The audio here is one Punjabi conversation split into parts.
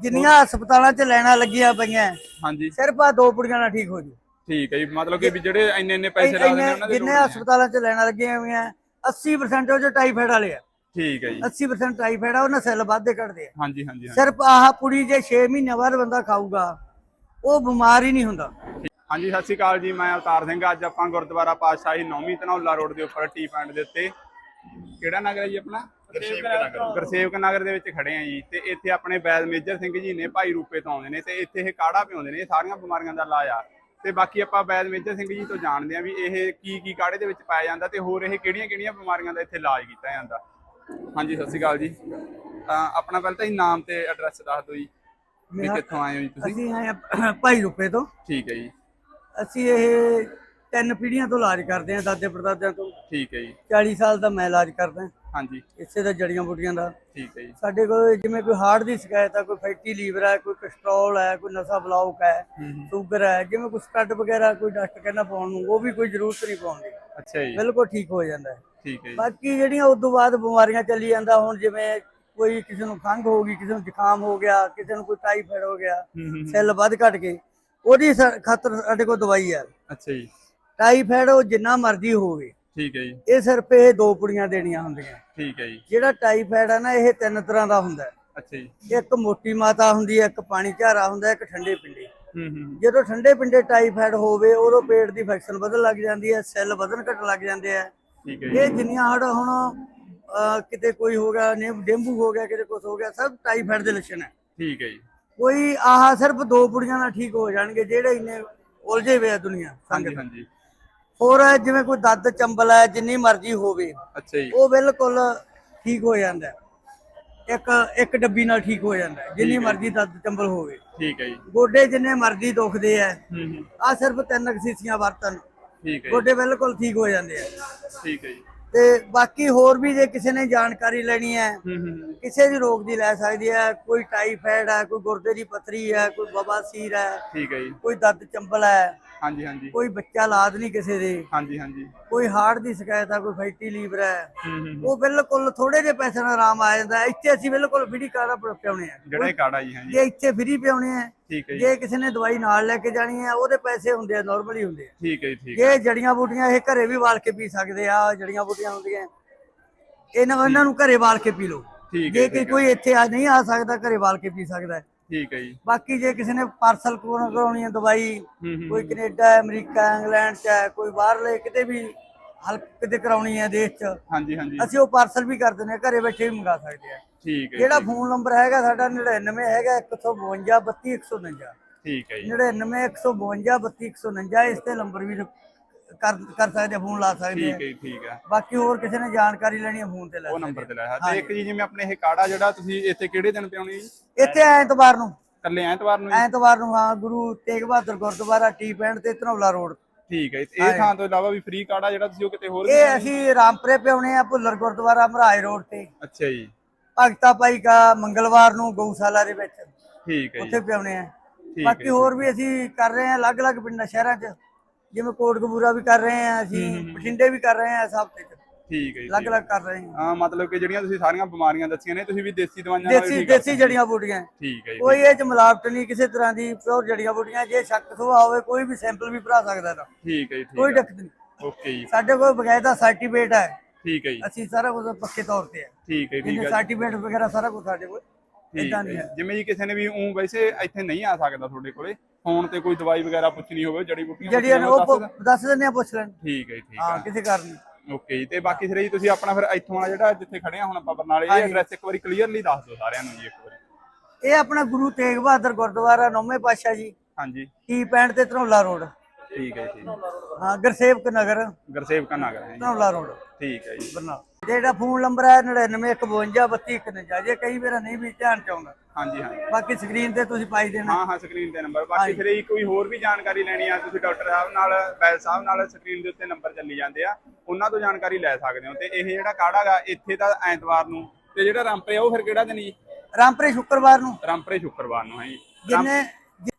ਜਿੰਨੀਆਂ ਹਸਪਤਾਲਾਂ 'ਚ ਲੈਣਾ ਲੱਗੀਆਂ ਪਈਆਂ ਹਾਂਜੀ। ਸਿਰਫ ਆ ਦੋ ਪੁੜੀਆਂ ਨਾਲ ਠੀਕ ਹੋ ਜੂ ਠੀਕ ਹੈ ਜੀ ਮਤਲਬ ਕਿ ਵੀ ਜਿਹੜੇ ਇੰਨੇ ਇੰਨੇ ਪੈਸੇ ਲਾ ਦਿੰਦੇ ਇੰਨੇ- ਉਹਨਾਂ ਦੇ ਜਿੰਨੇ। ਹਸਪਤਾਲਾਂ 'ਚ ਲੈਣਾ ਲੱਗੀਆਂ ਹੋਈਆਂ 80% ਉਹ 'ਚ ਟਾਈਫਾਇਡ ਵਾਲੇ ਆ। ਠੀਕ ਹੈ ਜੀ। 80% ਟਾਈਫਾਇਡ ਆ ਉਹਨਾਂ ਸੈੱਲ ਵੱਧਦੇ ਕੱਢਦੇ ਆ। ਹਾਂਜੀ ਹਾਂਜੀ। ਸਿਰਫ ਆਹ ਪੁੜੀ ਜੇ 6 ਮਹੀਨੇ ਬਾਅਦ ਬੰਦਾ ਖਾਊਗਾ ਉਹ ਬਿਮਾਰ ਹੀ ਨਹੀਂ ਹੁੰਦਾ। ਹਾਂਜੀ ਸਤਿ ਸ਼੍ਰੀ ਅਕਾਲ ਜੀ ਮੈਂ ਅਵਤਾਰ ਸਿੰਘ ਅੱਜ ਆਪਾਂ ਗੁਰਦੁਆਰਾ ਪਾਤਸ਼ਾਹੀ ਨੌਵੀਂ ਧਨੌਲਾ ਰੋਡ ਦੇ ਉੱਪਰ ਟੀ ਪੁਆਇੰਟ ਦੇ ਉੱਤੇ। ਕਿਹੜਾ ਨਗਰ ਹੈ ਜੀ ਆਪਣਾ? ਗੁਰਸੇਵਕ ਨਗਰ। ਦੇ ਵਿੱਚ ਖੜੇ ਆ ਜੀ। ਤੇ ਇੱਥੇ ਆਪਣੇ ਬੈਦ ਮੇਜਰ ਸਿੰਘ ਜੀ ਨੇ ਭਾਈ ਰੂਪੇ ਤੋਂ ਆਉਂਦੇ ਨੇ ਤੇ ਇੱਥੇ ਇਹ ਕਾੜਾ ਪਿਆਉਂਦੇ ਨੇ ਇਹ ਸਾਰੀਆਂ ਬਿਮਾਰੀਆਂ ਦਾ ਇਲਾਜ ਆ। ਤੇ ਬਾਕੀ ਆਪਾਂ ਬੈਦ ਮੇਜਰ ਸਿੰਘ ਜੀ ਤੋਂ ਜਾਣਦੇ ਆ ਵੀ ਇਹ ਕੀ ਕੀ ਕਾੜੇ ਦੇ ਵਿੱਚ ਪਾਇਆ ਜਾਂਦਾ ਤੇ ਹੋਰ ਇਹ ਕਿਹੜੀਆਂ ਕਿਹੜੀਆਂ ਬਿਮਾਰੀਆਂ ਦਾ ਇੱਥੇ ਇਲਾਜ ਕੀਤਾ ਜਾਂਦਾ। ਹਾਂਜੀ ਸਤਿ ਸ਼੍ਰੀ ਅਕਾਲ ਜੀ। ਤਾਂ ਆਪਣਾ ਪਹਿਲਾਂ ਤਾਂ ਨਾਮ ਤੇ ਐਡਰੈਸ ਦੱਸ ਦਿਓ ਜੀ। ਵੀ ਕਿੱਥੋਂ ਆਏ ਹੋ ਜੀ ਤੁਸੀਂ? ਅਸੀਂ ਆਏ ਭਾਈ ਰੁਪਏ ਤੋਂ। ਠੀਕ ਹੈ ਜੀ। ਅਸੀਂ ਇਹ ਤਿੰਨ ਪੀੜ੍ਹੀਆਂ ਤੋਂ ਇਲਾਜ ਕਰਦੇ ਆ ਦਾਦੇ ਪੜਦਾਦਿਆਂ ਤੋਂ। ਠੀਕ ਹੈ ਜੀ। 40 ਸਾਲ ਦਾ ਮੈਂ ਇਲਾਜ ਕਰਦਾ। ਹਾਂਜੀ। ਇਸੇ ਦਾ ਜੜੀਆਂ ਬੂਟੀਆਂ ਦਾ। ਠੀਕ ਹੈ ਜੀ। ਸਾਡੇ ਕੋਲ ਜਿਵੇਂ ਕੋਈ ਹਾਰਟ ਦੀ ਸ਼ਿਕਾਇਤ ਹੈ ਕੋਈ ਫੈਟੀ ਲੀਵਰ ਹੈ ਕੋਈ ਕੋਲੇਸਟ੍ਰੋਲ ਹੈ ਕੋਈ ਨਸ਼ਾ ਬਲੌਕ ਹੈ ਸ਼ੂਗਰ ਹੈ ਜਿਵੇਂ ਕੋਈ ਸਟੱਡ ਵਗੈਰਾ ਕੋਈ ਡਾਕਟਰ ਕਹਿੰਦਾ ਪਾਉਣ ਨੂੰ ਉਹ ਵੀ ਕੋਈ ਜ਼ਰੂਰਤ ਨਹੀਂ ਪਾਉਣ ਦੀ ਅੱਛਾ ਜੀ। ਬਿਲਕੁਲ ਠੀਕ ਹੋ ਜਾਂਦਾ ਹੈ। ਠੀਕ ਹੈ ਬਾਕੀ ਜਿਹੜੀਆਂ ਉਸ ਤੋਂ ਬਾਅਦ ਬਿਮਾਰੀਆਂ ਚੱਲੀ ਜਾਂਦਾ ਹੁਣ ਜਿਵੇਂ ਕੋਈ ਕਿਸੇ ਨੂੰ ਖੰਘ ਹੋ ਗਈ ਕਿਸੇ ਨੂੰ ਜ਼ੁਕਾਮ ਹੋ ਗਿਆ ਕਿਸੇ ਨੂੰ ਕੋਈ ਟਾਈਫਾਇਡ ਹੋ ਗਿਆ। ਸੈੱਲ ਵੱਧ ਘਟ ਗਏ ਉਹਦੀ ਖਾਤਰ ਸਾਡੇ ਕੋਲ ਦਵਾਈ ਹੈ ਅੱਛਾ ਜੀ। ਟਾਈਫਾਇਡ ਉਹ ਜਿੰਨਾ ਮਰਜ਼ੀ ਹੋਵੇ ਠੀਕ ਹੈ ਜੀ। ਇਹ ਸਿਰਫ ਇਹ ਦੋ ਪੁੜੀਆਂ ਦੇਣੀਆਂ ਹੁੰਦੀਆਂ। ਠੀਕ ਹੈ ਜੀ। ਜਿਹੜਾ ਟਾਈਫਾਇਡ ਹੈ ਨਾ ਇਹ ਤਿੰਨ ਤਰ੍ਹਾਂ ਦਾ ਹੁੰਦਾ ਹੈ। ਅੱਛਾ ਜੀ। ਇੱਕ ਮੋਟੀ ਮਾਤਾ ਹੁੰਦੀ ਹੈ ਇੱਕ ਪਾਣੀ ਝਾਰਾ ਹੁੰਦਾ ਹੈ ਇੱਕ ਠੰਡੇ ਪਿੰਡੇ। ਹੂੰ ਹੂੰ। ਜਦੋਂ ਠੰਡੇ ਪਿੰਡੇ ਟਾਈਫਾਇਡ ਹੋਵੇ ਉਦੋਂ ਪੇਟ ਦੀ ਇਨਫੈਕਸ਼ਨ ਵਧਣ ਲੱਗ ਜਾਂਦੀ ਹੈ ਸੈੱਲ ਵਧਣ ਘਟਣ ਲੱਗ ਜਾਂਦੇ ਆ। ਠੀਕ ਹੈ ਜੀ। ਇਹ ਜਿੰਨੀਆਂ ਹੜ ਹੁਣ ਕਿਤੇ ਕੋਈ ਹੋ ਗਿਆ ਨੇ ਡੇਂਗੂ ਹੋ ਗਿਆ ਕਿਤੇ ਕੁਝ ਹੋ ਗਿਆ ਸਭ ਟਾਈਫਾਇਡ ਦੇ ਲੱਛਣ ਹੈ। ਠੀਕ ਹੈ ਜੀ। ਕੋਈ ਆਹ ਸਿਰਫ ਦੋ ਪੁੜੀਆਂ ਨਾਲ ਠੀਕ ਹੋ ਜਾਣਗੇ ਜਿਹੜੇ ਇੰਨੇ ਉਲਝੇ ਹੋਏ ਆ ਦੁਨੀਆ ਸੰਗਤ। ਹਾਂਜੀ। ਹੋਰ ਜਿਵੇਂ ਕੋਈ ਦਰਦ ਚੰਬਲ ਹੈ ਜਿੰਨੀ ਮਰਜ਼ੀ ਹੋਵੇ ਅੱਛਾ ਜੀ। ਉਹ ਬਿਲਕੁਲ ਠੀਕ ਹੋ ਜਾਂਦਾ ਹੈ। ਇੱਕ ਇੱਕ ਡੱਬੀ ਨਾਲ ਠੀਕ ਹੋ ਜਾਂਦਾ ਹੈ, ਜਿੰਨੀ ਮਰਜ਼ੀ ਦਰਦ ਚੰਬਲ ਹੋਵੇ। ਠੀਕ ਹੈ ਜੀ। ਗੋਡੇ ਜਿੰਨੇ ਮਰਜ਼ੀ ਦੁਖਦੇ ਹੂੰ ਹੂੰ ਆ ਸਿਰਫ ਤਿੰਨ ਕੁ ਸੀਸੀਆਂ ਵਰਤਨ ਠੀਕ ਹੈ ਜੀ। ਗੋਡੇ ਬਿਲਕੁਲ ਠੀਕ ਹੋ ਜਾਂਦੇ ਆ ਠੀਕ ਹੈ ਜੀ। ਤੇ ਬਾਕੀ ਹੋਰ ਵੀ ਜੇ ਕਿਸੇ ਨੇ ਜਾਣਕਾਰੀ ਲੈਣੀ ਹੈ ਹੂੰ ਹੂੰ ਹੂੰ। ਕਿਸੇ ਵੀ ਰੋਗ ਦੀ ਲੈ ਸਕਦੀ ਹੈ ਕੋਈ ਟਾਈਫਾਇਡ ਹੈ ਕੋਈ ਗੁਰਦੇ ਦੀ ਪੱਥਰੀ ਹੈ ਕੋਈ ਬਵਾਸੀਰ ਹੈ ਠੀਕ ਹੈ ਜੀ। ਕੋਈ ਦਰਦ ਚੰਬਲ ਹੈ ਹਾਂਜੀ ਹਾਂਜੀ। ਕੋਈ ਬੱਚਾ ਲਾਦ ਨਹੀਂ ਕਿਸੇ ਦੇ। ਹਾਂਜੀ ਹਾਂਜੀ। ਕੋਈ ਹਾਰਟ ਦੀ ਸ਼ਿਕਾਇਤ ਹੈ ਕੋਈ ਫੈਟੀ ਲੀਵਰ ਹੈ। ਉਹ ਬਿਲਕੁਲ ਥੋੜੇ ਜਿਹੇ ਪੈਸੇ ਨਾਲ ਆਰਾਮ ਆ ਜਾਂਦਾ। ਇੱਥੇ ਅਸੀਂ ਬਿਲਕੁਲ ਫ੍ਰੀ ਕਾੜਾ ਪਿਆਉਣੇ ਆ। ਜਿਹੜਾ ਇਹ ਕਾੜਾ ਜੀ ਹਾਂਜੀ। ਜੇ ਇੱਥੇ ਫ੍ਰੀ ਪਿਆਉਣੇ ਆ ਠੀਕ ਹੈ ਜੀ। ਕਿਸੇ ਨੇ ਦਵਾਈ ਨਾਲ ਲੈ ਕੇ ਜਾਣੀ ਹੈ ਉਹਦੇ ਪੈਸੇ ਹੁੰਦੇ ਆ ਨਾਰਮਲੀ ਹੁੰਦੇ ਆ। ਠੀਕ ਹੈ ਜੀ ਠੀਕ ਹੈ। ਜੇ ਜੜੀਆਂ ਬੂਟੀਆਂ ਇਹ ਘਰੇ ਵੀ ਵਾਲ ਕੇ ਪੀ ਸਕਦੇ ਆ ਜੜੀਆਂ ਬੂਟੀਆਂ ਹੁੰਦੀਆਂ। ਇਹਨਾਂ ਇਹਨਾਂ ਨੂੰ ਘਰੇ ਵਾਲ ਕੇ ਪੀ ਲਓ। ਠੀਕ ਹੈ ਜੇ ਕੋਈ ਇੱਥੇ ਆ ਨਹੀਂ ਆ ਸਕਦਾ ਘਰੇ ਵਾਲ ਕੇ ਪੀ ਸਕਦਾ। ਹੈ। ਠੀਕ ਹੈ ਜੀ। ਬਾਕੀ ਜੇ ਕਿਸੇ ਨੇ ਪਾਰਸਲ ਕਰਾਉਣੀ ਹੈ ਦਵਾਈ ਕੋਈ ਕੈਨੇਡਾ ਅਮਰੀਕਾ ਇੰਗਲੈਂਡ ਚ ਹੈ ਕੋਈ ਬਾਹਰਲੇ ਕਿਤੇ ਵੀ ਹਲਕ ਕਿਤੇ ਕਰਾਉਣੀ ਹੈ ਦੇਸ਼ ਚ ਹਾਂਜੀ ਹਾਂਜੀ। ਅਸੀਂ ਉਹ ਪਾਰਸਲ ਵੀ ਕਰ ਦਿੰਦੇ ਹਾਂ ਘਰੇ ਬੈਠੇ ਵੀ ਮੰਗਾ ਸਕਦੇ ਆ ਠੀਕ ਹੈ ਜਿਹੜਾ ਫੋਨ ਨੰਬਰ ਹੈਗਾ ਸਾਡਾ 99 ਹੈਗਾ 152 32 149 ਠੀਕ ਹੈ ਜੀ। 99 152 32 149 ਇਸ ਤੇ ਨੰਬਰ ਵੀ ਕਰ ਕਰ ਸਕਦੇ ਆ ਫੋਨ ਲਾ ਸਕਦੇ ਠੀਕ ਆ ਹੈ ਜੀ, ਠੀਕ ਹੈ। ਬਾਕੀ ਹੋਰ ਕਿਸੇ ਨੇ ਜਾਣਕਾਰੀ ਲੈਣੀ ਹੈ ਫੋਨ ਤੇ ਲੈ ਉਹ ਨੰਬਰ ਆ। ਤੇ ਲਾਇਆ ਤੇ ਇੱਕ ਜੀ ਜਿਵੇਂ ਆਪਣੇ ਇਹ ਕਾੜਾ ਜਿਹੜਾ ਤੁਸੀਂ ਇੱਥੇ ਕਿਹੜੇ ਦਿਨ ਪਿਆਉਣੀ ਜੀ? ਇੱਥੇ ਐਤਵਾਰ ਨੂੰ। ਕੱਲੇ ਐਤਵਾਰ ਨੂੰ ਜੀ? ਐਤਵਾਰ ਨੂੰ ਹਾਂ ਗੁਰੂ ਤੇਗ ਬਹਾਦਰ ਗੁਰਦੁਆਰਾ ਟੀ ਪੈਂਟ ਤੇ ਧਨੌਲਾ ਰੋਡ। ਠੀਕ ਹੈ ਜੀ। ਇਹ ਥਾਂ ਤੋਂ ਇਲਾਵਾ ਵੀ ਫ੍ਰੀ ਕਾੜਾ ਜਿਹੜਾ ਤੁਸੀਂ ਉਹ ਕਿਤੇ ਹੋਰ ਇਹ ਅਸੀਂ ਰਾਮਪੁਰੇ ਪਿਆਉਣੇ ਆ ਭੁੱਲਰ ਗੁਰਦੁਆਰਾ ਮਹਾਰਾਜ ਰੋਡ ਤੇ। ਅੱਛਾ ਜੀ। ਭਗਤਾ ਭਾਈ ਕਾ ਮੰਗਲਵਾਰ ਨੂੰ ਗਊਸ਼ਾਲਾ ਦੇ ਵਿੱਚ। ਠੀਕ ਹੈ ਜੀ। ਉੱਥੇ ਪਿਆਉਣੇ ਆ। ਹੈ ਬਾਕੀ ਹੋਰ ਵੀ ਅਸੀਂ ਕਰ ਰਹੇ ਆ ਅਲੱਗ-ਅਲੱਗ ਪਿੰਡਾਂ ਸ਼ਹਿਰਾਂ 'ਚ। ਜਿਵੇਂ ਕੋਟਕਪੂਰਾ ਵੀ ਕਰ ਰਹੇ ਆ ਅਸੀਂ ਬਠਿੰਡੇ ਵੀ ਕਰ ਰਹੇ ਆ ਸਭ ਤੇ ਠੀਕ ਹੈ ਜੀ ਅਲੱਗ-ਅਲੱਗ ਕਰ ਰਹੇ ਆ ਹਾਂ ਮਤਲਬ ਕਿ ਜਿਹੜੀਆਂ ਤੁਸੀਂ ਸਾਰੀਆਂ ਬਿਮਾਰੀਆਂ ਦੱਸੀਆਂ ਨੇ ਤੁਸੀਂ ਵੀ ਦੇਸੀ ਦਵਾਈਆਂ ਨਾਲ ਦੇਸੀ ਦੇਸੀ ਜੜੀਆਂ ਬੂਟੀਆਂ। ਠੀਕ ਹੈ ਜੀ ਕੋਈ ਇਹ ਚ ਮਿਲਾਵਟ ਨਹੀਂ ਕਿਸੇ ਤਰ੍ਹਾਂ ਦੀ ਪਿਓਰ ਜੜੀਆਂ ਬੂਟੀਆਂ ਜੇ ਸ਼ੱਕ ਸੁਭਾ ਹੋਵੇ ਕੋਈ ਵੀ ਸੈਂਪਲ ਵੀ ਭਰਾ ਸਕਦਾ ਇਹਦਾ। ਠੀਕ ਹੈ ਜੀ ਕੋਈ ਹੈ ਦਿੱਕਤ ਨਹੀਂ। ਓਕੇ ਜੀ। ਸਾਡੇ ਕੋਲ ਬਕਾਇਦਾ ਸਰਟੀਫਿਕੇਟ ਹੈ। ਠੀਕ ਹੈ ਜੀ। ਅਸੀਂ ਸਾਰਾ ਕੁਝ ਪੱਕੇ ਤੌਰ ਤੇ ਹੈ। ਠੀਕ ਹੈ ਠੀਕ ਹੈ ਸਰਟੀਫਿਕੇਟ ਵਗੈਰਾ ਸਾਰਾ ਕੁਝ ਸਾਡੇ ਕੋਲ। ਇਦਾਂ ਨਹੀਂ। ਹੈ। ਜਿਵੇਂ ਜੀ ਕਿਸੇ ਨੇ ਵੀ ਉਹ ਵੈਸੇ ਇੱਥੇ ਨਹੀਂ ਆ ਸਕਦਾ ਤੁਹਾਡੇ ਕੋਲੇ। ਫੋਨ ਤੇ ਕੋਈ ਦਵਾਈ ਵਗੈਰਾ ਪੁੱਛਣੀ ਹੋਵੇ ਜੜੀ ਬੂਟੀਆਂ ਜਿਹੜੀਆਂ ਨੇ ਉਹ ਪੁ- ਦੱਸ ਦਿੰਦੇ ਆ ਪੁੱਛ ਲੈਣ। ਠੀਕ ਹੈ ਜੀ, ਠੀਕ ਹਾਂ ਹੈ। ਕਿਸੇ ਕਾਰਨ ਨਹੀਂ। ਓਕੇ ਜੀ ਤੇ ਬਾਕੀ ਸਿਰੇ ਜੀ ਤੁਸੀਂ ਆਪਣਾ ਫਿਰ ਇੱਥੋਂ ਵਾਲਾ ਜਿਹੜਾ ਜਿੱਥੇ ਖੜੇ ਆ ਹੁਣ ਆਪਾਂ ਬਰਨਾਲੇ ਇਹ ਐਡਰੈਸ ਇੱਕ ਵਾਰੀ ਕਲੀਅਰਲੀ ਦੱਸ ਦਿਓ ਸਾਰਿਆਂ ਨੂੰ ਜੀ ਇੱਕ ਵਾਰੀ। ਇਹ ਆਪਣਾ ਗੁਰੂ ਤੇਗ ਬਹਾਦਰ ਗੁਰਦੁਆਰਾ ਨੌਵੇਂ ਪਾਤਸ਼ਾਹ ਜੀ। ਹਾਂਜੀ। ਟੀ ਪੈਂਟ ਤੇ ਧਨੌਲਾ ਰੋਡ। ਠੀਕ ਹੈ ਜੀ ਠੀਕ ਹਾਂ। ਗੁਰਸੇਵਕ ਨਗਰ। ਗਰਸੇਵਕਾ ਨਗਰ ਹੈ ਜੀ। ਧਨੌਲਾ ਰੋਡ। ਠੀਕ ਹੈ ਜੀ। ਬਰਨਾਲਾ। ਜਿਹੜਾ ਫੋਨ ਨੰਬਰ ਹੈ 9951523149 ਜੇ ਕਈ ਵਾਰ ਨਹੀਂ ਵੀ ਧਿਆਨ ਚ ਆਉਂਦਾ। ਹਾਂਜੀ ਹਾਂਜੀ। ਬਾਕੀ ਸਕਰੀਨ ਤੇ ਤੁਸੀਂ ਪਾਈ ਦੇਣਾ। ਹਾਂ ਹਾਂ ਸਕਰੀਨ ਤੇ ਨੰਬਰ ਬਾਕੀ ਫਿਰ ਇਹ ਕੋਈ ਹੋਰ ਵੀ ਜਾਣਕਾਰੀ ਲੈਣੀ ਆ ਤੁਸੀਂ ਡਾਕਟਰ ਸਾਹਿਬ ਨਾਲ ਬੈਲ ਸਾਹਿਬ ਨਾਲ ਸਕਰੀਨ ਦੇ ਉੱਤੇ ਨੰਬਰ ਚੱਲੀ ਜਾਂਦੇ ਆ। ਉਹਨਾਂ ਤੋਂ ਜਾਣਕਾਰੀ ਲੈ ਸਕਦੇ ਹੋ। ਤੇ ਇਹ ਜਿਹੜਾ ਕਾੜਾ ਗਾ ਇੱਥੇ ਤਾਂ ਐਤਵਾਰ ਨੂੰ। ਤੇ ਜਿਹੜਾ ਰਾਮਪਰੇ ਆ ਉਹ ਫਿਰ ਕਿਹੜਾ ਦਿਨ ਜੀ? ਰਾਮਪੁਰੇ ਸ਼ੁੱਕਰਵਾਰ ਨੂੰ। ਰਾਮਪਰੇ ਸ਼ੁੱਕਰਵਾਰ ਨੂੰ ਹੈ ਜੀ। ਜਿੰਨੇ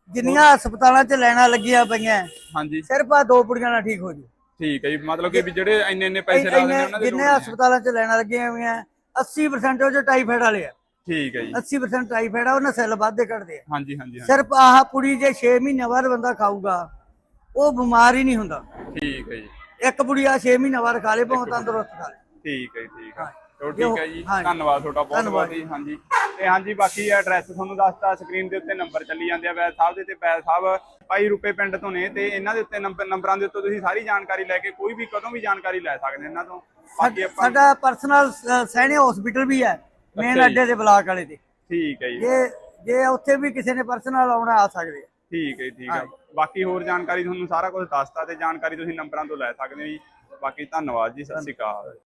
ਜਿੰਨੀਆਂ ਹਸਪਤਾਲਾਂ 'ਚ ਲੈਣਾ ਲੱਗੀਆਂ ਪਈਆਂ ਹਾਂਜੀ। ਸਿਰਫ ਆ ਦੋ ਪੁੜੀਆਂ ਨਾਲ ਠੀਕ ਹੋ ਜੂ। ਠੀਕ ਹੈ ਜੀ ਮਤਲਬ ਕਿ ਵੀ ਜਿਹੜੇ ਇੰਨੇ ਇੰਨੇ ਪੈਸੇ ਲਾ ਦਿੰਦੇ ਉਹਨਾਂ ਦੇ ਜਿੰਨੇ। ਹਸਪਤਾਲਾਂ 'ਚ ਲੈਣਾ ਲੱਗੀਆਂ ਹੋਈਆਂ 80% ਉਹ 'ਚ ਟਾਈਫਾਇਡ ਵਾਲੇ ਆ। ਠੀਕ ਹੈ ਜੀ। 80% ਟਾਈਫਾਇਡ ਆ ਉਹਨਾਂ ਸੈੱਲ ਵੱਧਦੇ ਘਟਦੇ ਆ। ਹਾਂਜੀ ਹਾਂਜੀ ਸਿਰਫ ਆਹ ਪੁੜੀ ਜੇ 6 ਮਹੀਨੇ ਬਾਅਦ ਬੰਦਾ ਖਾਊਗਾ ਉਹ ਬਿਮਾਰ ਹੀ ਨਹੀਂ ਹੁੰਦਾ। ਠੀਕ ਹੈ ਜੀ। ਇੱਕ ਪੁੜੀ ਆ 6 ਮਹੀਨੇ ਬਾਅਦ ਖਾ ਲੇ ਭਾਵੇਂ ਤੰਦਰੁਸਤ ਖਾ ਲੇ। ਠੀਕ ਹੈ ਜੀ, ਠੀਕ ਹਾਂ। ਚਲੋ ਠੀਕ ਹੈ ਜੀ। ਹਾਂਜੀ। ਧੰਨਵਾਦ ਤੁਹਾਡਾ ਬਹੁਤ ਧੰਨਵਾਦ ਬਹੁਤ ਜੀ ਹਾਂਜੀ। ਤੇ ਹਾਂਜੀ ਬਾਕੀ ਐਡਰੈਸ ਤੁਹਾਨੂੰ ਦੱਸਤਾ ਸਕਰੀਨ ਦੇ ਉੱਤੇ ਨੰਬਰ ਚੱਲੀ ਜਾਂਦੇ ਆ ਵੈਦ ਸਾਹਿਬ ਦੇ ਤੇ ਵੈਦ ਸਾਹਿਬ ਭਾਈ ਰੂਪੇ ਪਿੰਡ ਤੋਂ ਨੇ ਤੇ ਇਹਨਾਂ ਦੇ ਉੱਤੇ ਨੰਬਰ ਨੰਬਰਾਂ ਦੇ ਉੱਤੇ ਤੁਸੀਂ ਸਾਰੀ ਜਾਣਕਾਰੀ ਲੈ ਕੇ ਕੋਈ ਵੀ ਕਦੋਂ ਵੀ ਜਾਣਕਾਰੀ ਲੈ ਸਕਦੇ ਇਹਨਾਂ ਤੋਂ। ਬਾਕੀ ਆਪਾਂ ਸਾਡਾ ਪਰਸਨਲ ਸੈਣੇ ਹਸਪੀਟਲ ਵੀ ਹੈ ਮੇਨ ਅੱਛਾ ਜੀ। ਅੱਡੇ ਦੇ ਬਲਾਕ ਵਾਲੇ ਤੇ ਠੀਕ ਹੈ ਜੀ। ਜੇ ਜੇ ਉੱਥੇ ਵੀ ਕਿਸੇ ਨੇ ਪਰਸਨਲ ਆਉਣਾ ਆ ਸਕਦੇ ਆ। ਠੀਕ ਹੈ ਜੀ, ਠੀਕ ਹੈ। ਹਾਂਜੀ। ਬਾਕੀ ਹੋਰ ਜਾਣਕਾਰੀ ਤੁਹਾਨੂੰ ਸਾਰਾ ਕੁਝ ਦੱਸਤਾ ਤੇ ਜਾਣਕਾਰੀ ਤੁਸੀਂ ਨੰਬਰਾਂ ਤੋਂ ਲੈ ਸਕਦੇ ਹੋ ਜੀ। ਬਾਕੀ ਧੰਨਵਾਦ ਜੀ ਸਤਿ ਸ਼੍ਰੀ ਅਕਾਲ।